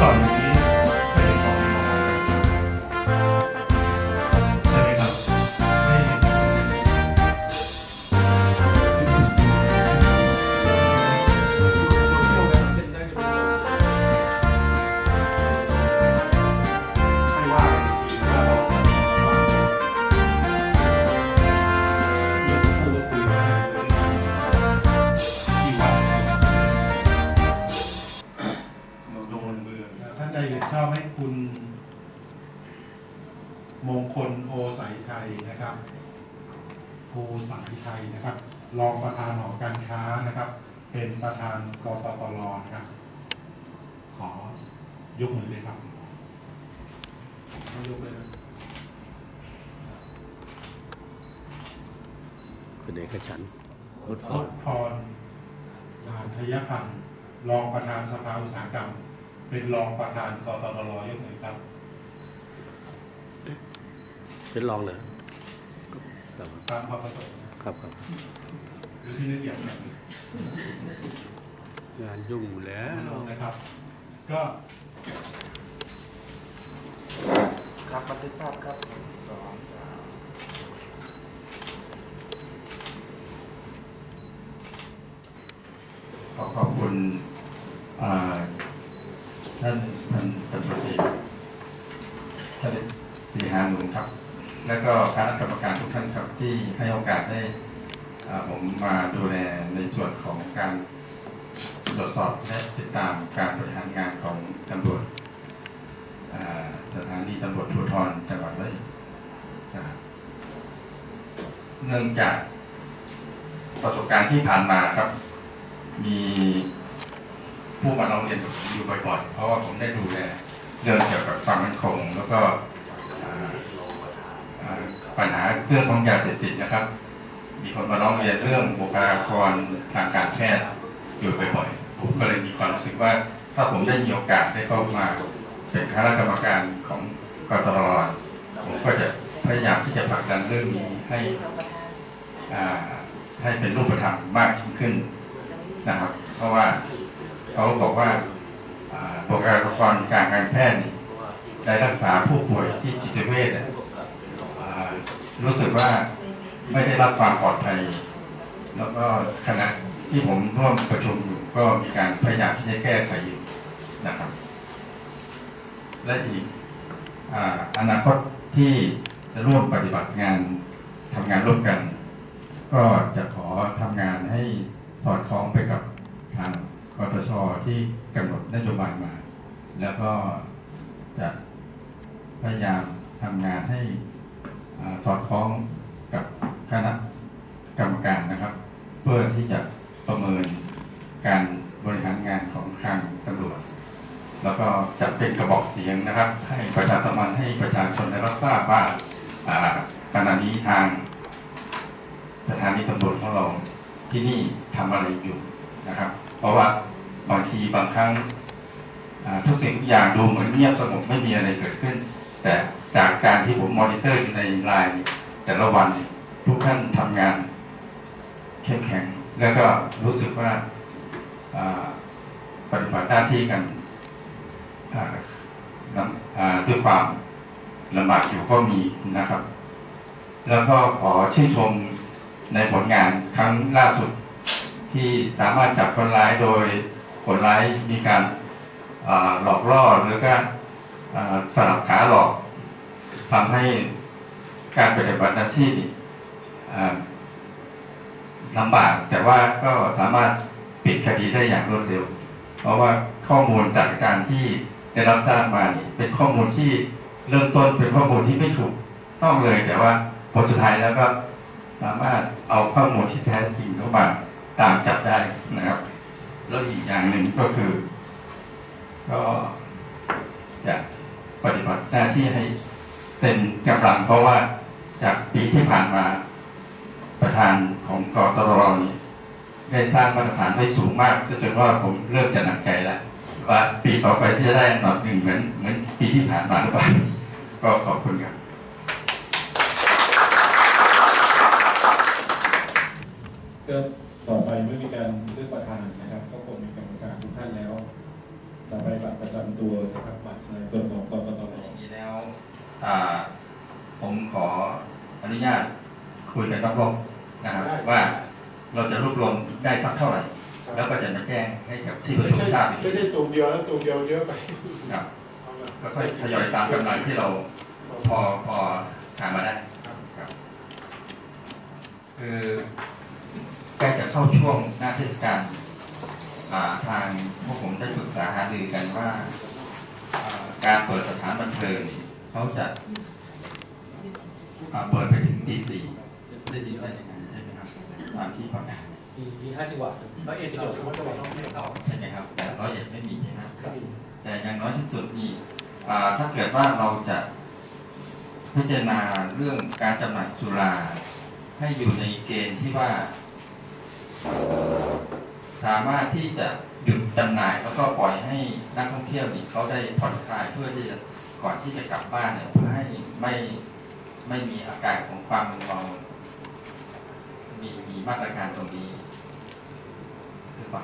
ก่ อบให้คุณมงคลโอสายไทยนะครับโอสายไทยนะครับ รองประธานหอการค้านะครับ เป็นประธานกตปรนะครับ ขอยกมือเลยครับยกเลยนะคุณเอกฉันท์รถทฟอศร์ดพรลานทยพันธ์รองประธานสภาอุตสาหกรรม เป็นรองประธานกตปรยกมือครับ เป็นรองเลยครับตามความประสงค์นะครับครับหรือที่นึกอย่างอย่างนี้งานยุ่งอยู่แล้วลงนะครับ ก็ครับบันทึกภาพครับสองสามขอขอบคุณอ่า ท่านท่านตำรวจเอกชลิตศรีหาหนุครับ แล้วก็คณะกรรมการทุกท่านครับที่ให้โอกาสได้ผมมาดูแลในส่วนของการตรวจสอบและติดตามการบริหารงานของตำรวจสถานีตำรวจภูธรจังหวัดเลยเนื่องจากประสบการณ์ที่ผ่านมาครับ มี ผู้มาร้องเรียนกับอยู่บ่อยๆ เพราะว่าผมได้ดูแลเรื่องเกี่ยวกับความมั่นคง แล้วก็ปัญหาเรื่องของยาเสพติดนะครับ มีคนมาร้องเรียนเรื่องบุคลากรทางการแพทย์อยู่บ่อยๆ ผมก็เลยมีความรู้สึกว่า ถ้าผมได้มีโอกาสได้เข้ามาเป็นคณะกรรมการของกตรผมก็จะพยายามที่จะผลักดันเรื่องนี้ให้ให้เป็นรูปธรรมมากยิ่งขึ้นนะครับ เพราะว่า เขาบอกว่าบุคลากรการการแพทย์ได้รักษาผู้ป่วยที่จิตเวชรู้สึกว่าไม่ได้รับความปลอดภัย แล้วก็ขณะที่ผมร่วมประชุมอยู่ก็มีการพยายามที่จะแก้ไขอยู่นะครับ และอีกออนาคตที่จะร่วมปฏิบัติงานทำงานร่วมกัน ก็จะขอทำงานให้สอดคล้องไปกับทาง กตชที่กำหนดนโยบายมา แล้วก็จะพยายามทำงานให้อสอดคล้องกับคณะกรรมการนะครับ เพื่อที่จะประเมินการบริหารงานของทางตำรวจ แล้วก็จะเป็นกระบอกเสียงนะครับ ให้ประชาสัมพันธ์ให้ประชาชนได้รับทราบว่าอ่าขณะนี้ทางสถานีตำรวจของเราที่นี่ทำอะไรอยู่นะครับ เพราะว่าบางทีบางครั้งทุกสิ่งทุกอย่างดูเหมือนเงียบสงบไม่มีอะไรเกิดขึ้น แต่จากการที่ผมมอนิเตอร์อยู่ในไลน์แต่ละวันทุกท่านทำงานเข้มแข็ง แล้วก็รู้สึกว่าปฏิบัติหน้าที่กันด้วยความลำบากอยู่ก็มีนะครับ แล้วก็ขอชื่นชมในผลงานครั้งล่าสุด ที่สามารถจับคนร้ายโดยคนร้ายมีการหลอกล่อหรือก็สลับขาหลอกทำให้การปฏิบัติหน้าที่ลำบากแต่ว่าก็สามารถปิดคดีได้อย่างรวดเร็ว เพราะว่าข้อมูลจากการที่ได้รับทราบมานี่เป็นข้อมูลที่เริ่มต้นเป็นข้อมูลที่ไม่ถูกต้องเลย แต่ว่าผลสุดท้ายแล้วก็สามารถเอาข้อมูลที่แท้จริงเข้ามา ตามจับได้นะครับ แล้วอีกอย่างหนึ่งก็คือ ก็จะปฏิบัติหน้าที่ให้เต็มกำลังเพราะว่าจากปีที่ผ่านมาประธานของกตรนี่ได้สร้างมาตรฐานไว้สูงมากจนว่าผมเริ่มจะหนักใจแล้วว่าปีต่อไปที่จะได้อันดับหนึ่งเหมือนเหมือนปีที่ผ่านมาหรือเปล่าก็ขอบคุณครับ ก็ต่อไปเมื่อมีการเลือกประธานนะครับ ก็คงมีกรรมการทุกท่านแล้ว ต่อไปบัตรประจำ ตัวนะครับบัตรในตัวของกกต อย่างนี้แล้วอ่า ผมขออนุญาตคุยกันรอบๆนะครับว่าเราจะรวบรวมได้สักเท่าไหร่ แล้วก็จะมาแจ้งให้กับที่ประไม่ชุมใช่ทราบอีกไม่ใช่ตูมเดียวแล้วตูมเดียวเยอะไปครับเอาละก็ค่อยทยอยตามกำลังที่เราพอพอหามาได้ครับคือใกล้จะเข้าช่วงหน้าเทศกาลอ่าทางพวกผมได้ปรึกษาหารือกันว่าอ่าการเปิดสถานบันเทิงนี่เขาจะอ่า เปิดไปถึงตีสี่ได้ยินว่าอย่างนั้นใช่ไหมครับตามที่ประกาศมีมีห้าจังหวัดร้อยเอ็ดจังหวัดจังหวัดจังหวัดไม่เข้าใช่ไหมครับ แต่ร้อยเอ็ดไม่มีใช่ไหมแต่อย่างน้อยที่สุดนี่อ่าถ้าเกิดว่าเราจะพิจารณาเรื่องการจำหน่ายสุรา ให้อยู่ในเกณฑ์ที่ว่า สามารถที่จะหยุดจำหน่ายแล้วก็ปล่อยให้นักท่องเที่ยวนี่เขาได้ผ่อนคลายเพื่อที่จะก่อนที่จะกลับบ้านเนี่ยเพื่อให้ไม่ ไม่มีอาการของความมึนเมามีมีมาตรการตรงนี้หรือเปล่า